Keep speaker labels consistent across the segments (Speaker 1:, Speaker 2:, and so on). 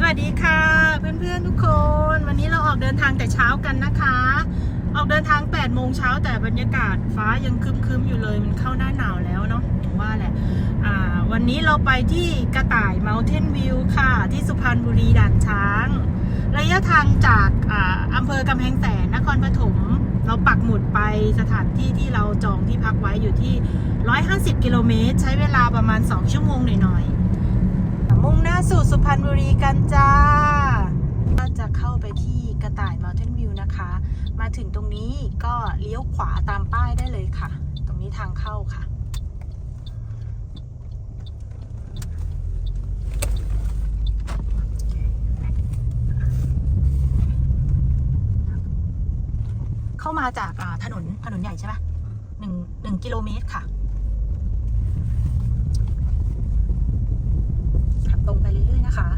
Speaker 1: สวัสดีค่ะ เพื่อนๆทุกคน วันนี้เราออกเดินทางแต่เช้ากันนะคะ ออกเดินทาง8โมงเช้าแต่บรรยากาศฟ้ายังคึมๆอยู่เลยมันเข้าหน้าหนาวแล้วเนาะผมว่าแหละวันนี้เราไปที่กระต่าย Mountain View ค่ะ ที่สุพรรณบุรีด่านช้าง ระยะทางจากอาอำเภอกำแพงแสนนครปฐมเราปักหมุดไปสถานที่ที่เราจองที่พักไว้อยู่ที่ 150 กิโลเมตร ใช้เวลาประมาณ 2 ชั่วโมงหน่อยๆ มุ่งหน้าสู่สุพรรณบุรีกันจ้า ก็จะเข้าไปที่กระต่าย Mountain View นะคะ มาถึงตรงนี้ก็เลี้ยวขวาตามป้ายได้เลยค่ะ ตรงนี้ทางเข้าค่ะเข้ามาจากถนนถนนใหญ่ใช่ปะหนึ่งหนึ่งกิโลเมตรค่ะ ขับตรงไปเรื่อยๆนะคะ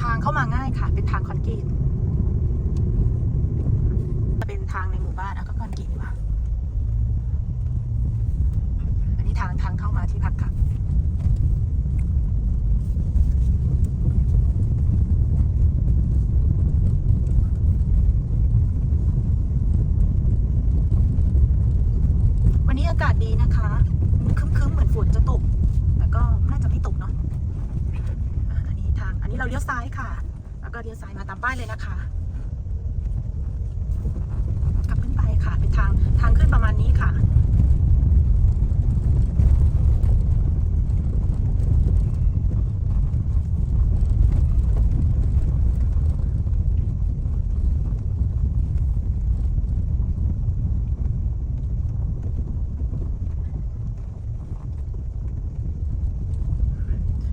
Speaker 1: ทางเข้ามาง่ายค่ะ เป็นทางคอนกรีตจะเป็นทางในหมู่บ้านแล้วก็คอนกรีตดีกว่าอันนี้ทางทางเข้ามาที่พักค่ะวันนี้อากาศดีนะคะคึ้มๆเหมือนฝนจะตก แต่ก็น่าจะไม่ตกเนาะอันนี้ทางอันนี้เราเลี้ยวซ้ายค่ะ แล้วก็เลี้ยวซ้ายมาตามป้ายเลยนะคะกลับขึ้นไปค่ะเป็นทางทางขึ้นประมาณนี้ค่ะ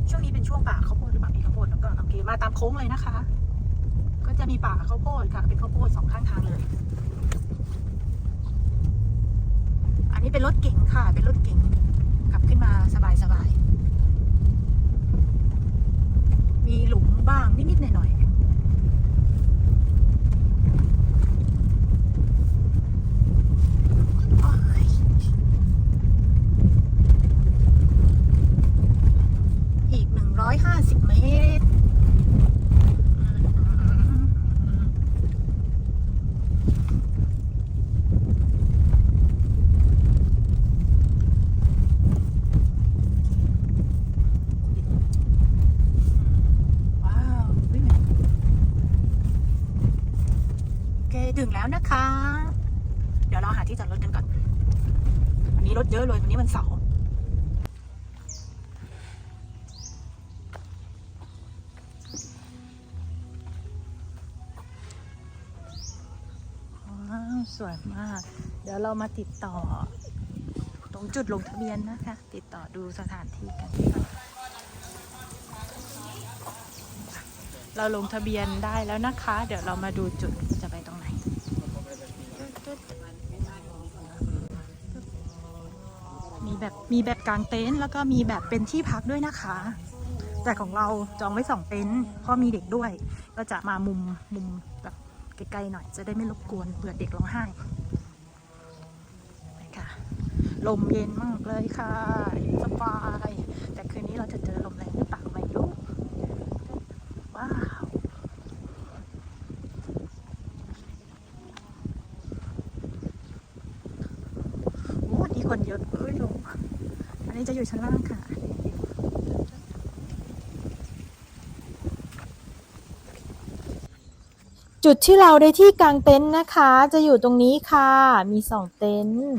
Speaker 1: ช่วงนี้เป็นช่วงป่าข้าวโพดหรือเปล่ามีข้าวโพดแล้วก็โอเค้งเลยนะคะ ก็จะมีป่าข้าวโพดค่ะ เป็นข้าวโพดสองข้างทางเลย อันนี้เป็นรถเก่งค่ะ เป็นรถเก่งขับขึ้นมาสบายสบายมีหลุมบ้างนิดๆหน่อยๆโอ้ย อีก 150 เมตร ว้าวอุ๊ยโอเค ถึง แล้วนะคะ เดี๋ยวเราหาที่จอดรถกันก่อน วันนี้รถเยอะเลยวันนี้มันเสาร์สวยมาก เดี๋ยวเรามาติดต่อ ตรงจุดลงทะเบียนนะคะ ติดต่อดูสถานที่กัน เราลงทะเบียนได้แล้วนะคะ เดี๋ยวเรามาดูจุดจะไปตรงไหน มี แบบมีแบบกางเต็นท์แล้วก็มีแบบเป็นที่พักด้วยนะคะ แต่ของเราจองไว้สองเต็นท์เพราะมีเด็กด้วย ก็จะมามุมมุมแบบไกลๆหน่อยจะได้ไม่รบกวนเผื่อเด็กร้องไห้ไปค่ะลมเย็นมากเลยค่ะสบาย แต่คืนนี้เราจะเจอลมแรงหรือเปล่าไม่รู้ ว้าว โอ้ดีคนเยอะเอ้ยลง อยู่ชั้นล่างค่ะ จุดที่เราได้ที่กางเต็นท์นะคะ จะอยู่ตรงนี้ค่ะ มีสองเต็นท์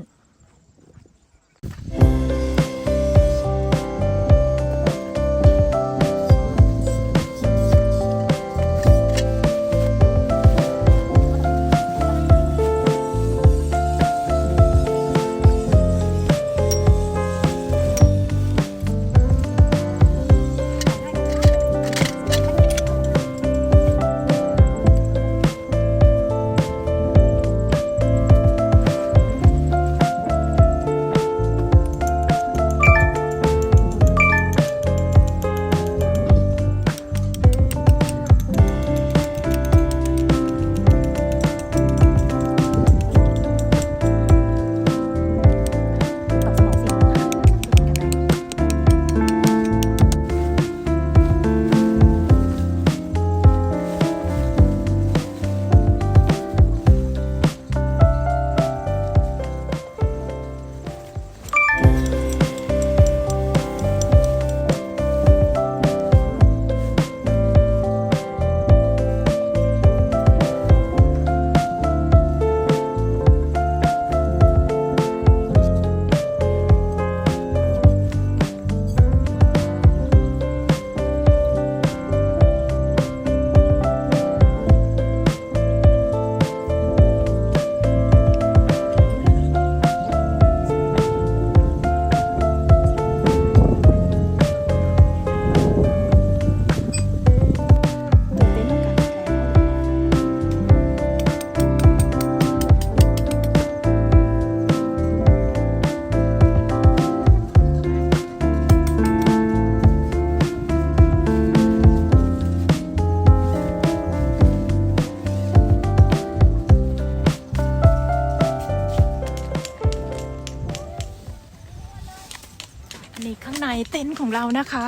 Speaker 1: นนี้ข้างในเต็นท์ของเรานะคะ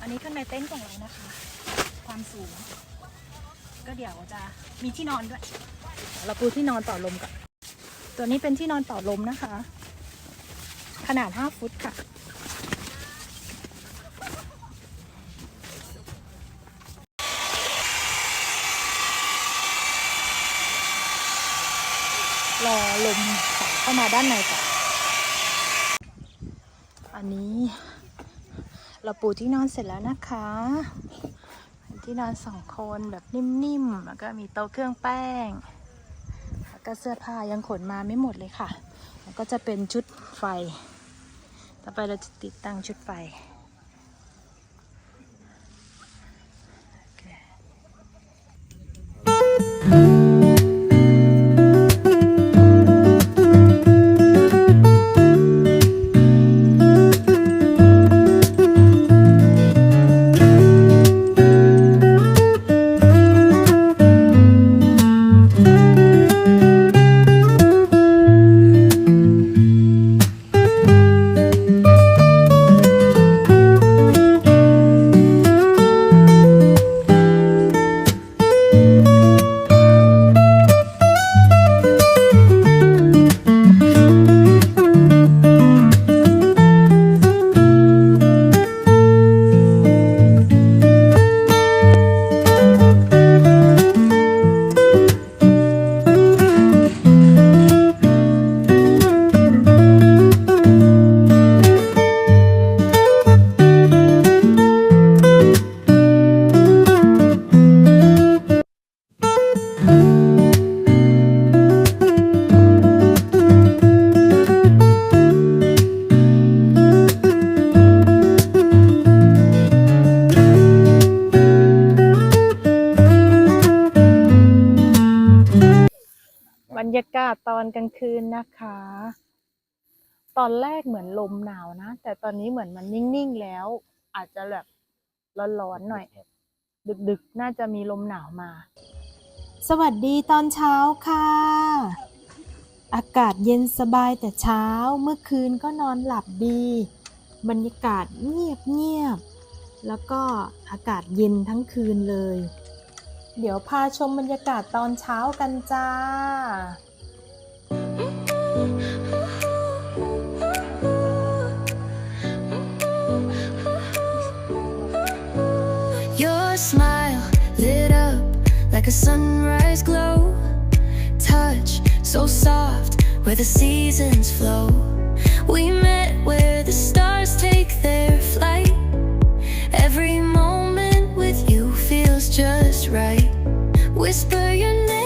Speaker 1: อันนี้ข้างในเต็นท์ของเรานะคะ ความสูง ก็เดี๋ยวจะมีที่นอนด้วย เราปูที่นอนต่อลมก่อน ตัวนี้เป็นที่นอนต่อลมนะคะ ขนาด 5 ฟุตค่ะรอลมเข้ามาด้านในก่อน อันนี้เราปูที่นอนเสร็จแล้วนะคะ ที่นอนสองคนแบบนิ่มๆ แล้วก็มีโต๊ะเครื่องแป้ง แล้วก็เสื้อผ้ายังขนมาไม่หมดเลยค่ะ แล้วก็จะเป็นชุดไฟ ต่อไปเราจะติดตั้งชุดไฟ ยากาศตอนกลางคืนนะคะ ตอนแรกเหมือนลมหนาวนะ แต่ตอนนี้เหมือนมันนิ่งๆแล้ว อาจจะแบบร้อนๆหน่อย ดึกๆ น่าจะมีลมหนาวมา สวัสดีตอนเช้าค่ะ อากาศเย็นสบายแต่เช้าเมื่อคืนก็นอนหลับดี บรรยากาศเงียบเงียบๆแล้วก็อากาศเย็นทั้งคืนเลย เดี๋ยวพาชมบรรยากาศตอนเช้ากันจ้า
Speaker 2: a sunrise glow. Touch so soft where the seasons flow. We met where the stars take their flight. Every moment with you feels just right. Whisper your name